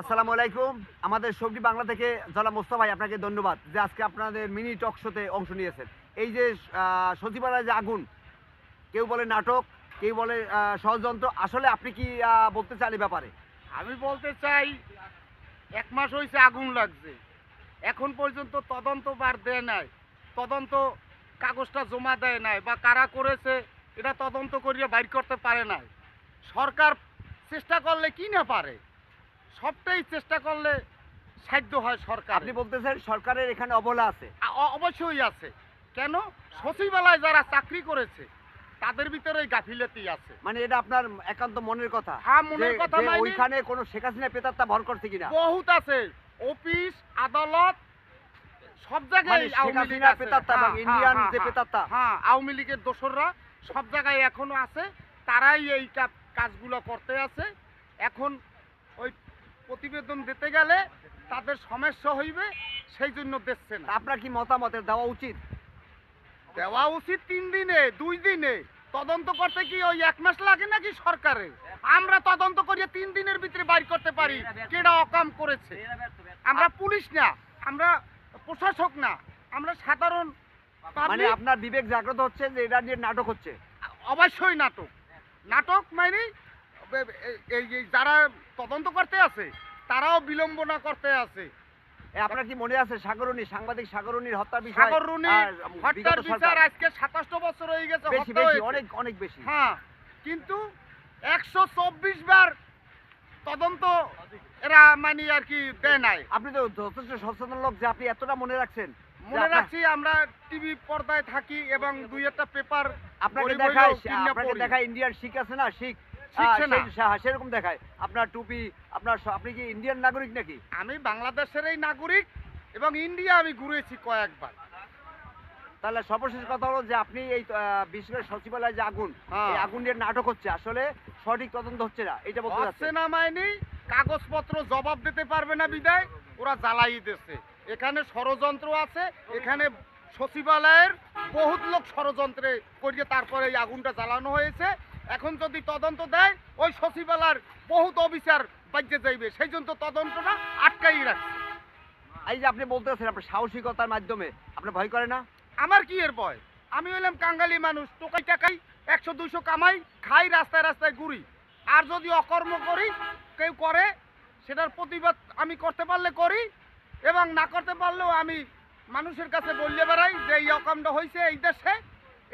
আসসালামু আলাইকুম। আমাদের সবজি বাংলা থেকে জলা মোস্তফা ভাই, আপনাকে ধন্যবাদ যে আজকে আপনাদের মিনি টক শোতে অংশ নিয়েছেন। এই যে সচিবালয় যে আগুন, কেউ বলে নাটক, কেউ বলে ষড়যন্ত্র, আসলে আপনি কি বলতে চান এই ব্যাপারে? আমি বলতে চাই, এক মাস হয়েছে আগুন লাগছে। এখন পর্যন্ত তদন্ত বার দেয় নাই। তদন্ত কাগজটা জমা দেয় নাই বা কারা করেছে, এটা তদন্ত করিয়ে বাইর করতে পারে নাই। সরকার চেষ্টা করলে কি না পারে? সবটাই চেষ্টা করলে সাধ্য হয় সরকার আপনি বলতেছেন সরকারের এখানে অবহেলা আছে। অবশ্যই আছে। কেন? সচিবালয় যারা চাকরি করেছে তাদের ভিতরে গাফিলতি আছে। মানে এটা আপনার একান্ত মনের কথা? হ্যাঁ মনের কথা মাইনি। ওইখানে কোনো শেখ হাসিনা পেতাত্তা ভর করছে কিনা? বহুত আছে। অফিস আদালত সব মানে জায়গায় আওয়ামী লীগ পেতাত্তা এবং হ্যাঁ, ইন্ডিয়ান হ্যাঁ, যে হ্যাঁ, পেতাত্তা হ্যাঁ আওয়ামী লীগের দোসররা সব জায়গায় এখনও আছে। তারাই এই কাজগুলো করতে আছে। এখন প্রতিবেদন দিতে গেলে তাদের সমস্যা হইবে সেই জন্য দিচ্ছে না। আপনার কি মতামতের দেওয়া উচিত? দেওয়া উচিত তিন দিনে দুই দিনে। তদন্ত করতে কি ওই এক মাস লাগে নাকি সরকারে? আমরা তদন্ত করিয়ে তিন দিনের ভিতরে বাইর করতে পারি কেডা অকাম করেছে। আমরা পুলিশ না আমরা প্রশাসক না আমরা সাধারণ মানে আপনার বিবেক জাগ্রত হচ্ছে যে এটা নিয়ে নাটক হচ্ছে? অবশ্যই নাটক। নাটক মানে এই যারা তদন্ত করতে আছে তারাও বিলম্বনা করতে আছে। আপনার কি মনে আছে সাগরণী সাংবাদিক সাগরণীর বিষয়? হত্যার বিচার আজকে সাতাশটা বছর হয়ে গেছে বেশি হত্যা বেশি অনেক অনেক বেশি। হ্যাঁ কিন্তু একশো চব্বিশ বার তদন্ত এরা মানে আর কি দেয় নাই। আপনি তো যথেষ্ট সচেতন লোক যে আপনি এতটা মনে রাখছেন। মনে রাখছি আমরা টিভি পর্দায় থাকি এবং দুই একটা পেপার আপনাকে দেখায় আপনাকে দেখায় ইন্ডিয়ান শিখ আছে না শিখ? সেরকম দেখায়। আপনার টুপি আপনার আপনি কি ইন্ডিয়ান নাগরিক নাকি? আমি বাংলাদেশেরই নাগরিক এবং ইন্ডিয়া আমি ঘুরেছি কয়েকবার। তাহলে সর্বশেষ কথা হলো যে আপনি এই বিশেষ করে সচিবালয়ে যে আগুন হ্যাঁ। এই আগুন নিয়ে নাটক হচ্ছে আসলে সঠিক তদন্ত হচ্ছে না এটা বলতে হচ্ছে না মাইনি কাগজপত্র জবাব দিতে পারবে না বিদায় ওরা জ্বালাই দিচ্ছে এখানে ষড়যন্ত্র আছে এখানে সচিবালয়ের বহুত লোক ষড়যন্ত্রে করিয়ে তারপরে এই আগুনটা জ্বালানো হয়েছে। এখন যদি তদন্ত দেয় ওই সচিবালয়ের বহুত অফিসার বাজ্যে যাইবে। সেই জন্য তো তদন্তটা আটকাই রাখছে। এই যে আপনি বলতেছেন আপনার সাহসিকতার মাধ্যমে আপনার ভয় করে না? আমার কি এর ভয়? আমি হইলাম কাঙ্গালি মানুষ টোকাই টাকাই একশো দুইশো কামাই খাই রাস্তায় রাস্তায় ঘুরি। আর যদি অকর্ম করি কেউ করে সেটার প্রতিবাদ আমি করতে পারলে করি এবং না করতে পারলেও আমি মানুষের কাছে বললে বেড়াই যে এই অকামটা হয়েছে এই দেশে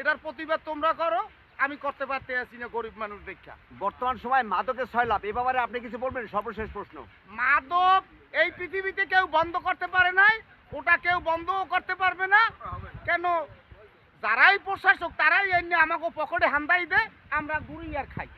এটার প্রতিবাদ তোমরা করো। আমি করতে পারতে আছি না গরিব মানুষ দেখা। বর্তমান সময় মাদকের ছয় লাভ এ ব্যাপারে আপনি কিছু বলবেন? সর্বশেষ প্রশ্ন। মাদক এই পৃথিবীতে কেউ বন্ধ করতে পারে নাই ওটা কেউ বন্ধও করতে পারবে না। কেন? যারাই প্রশাসক তারাই এমনি আমাকে পকেটে হান্দাই দেয় আমরা গুড়ি আর খাই।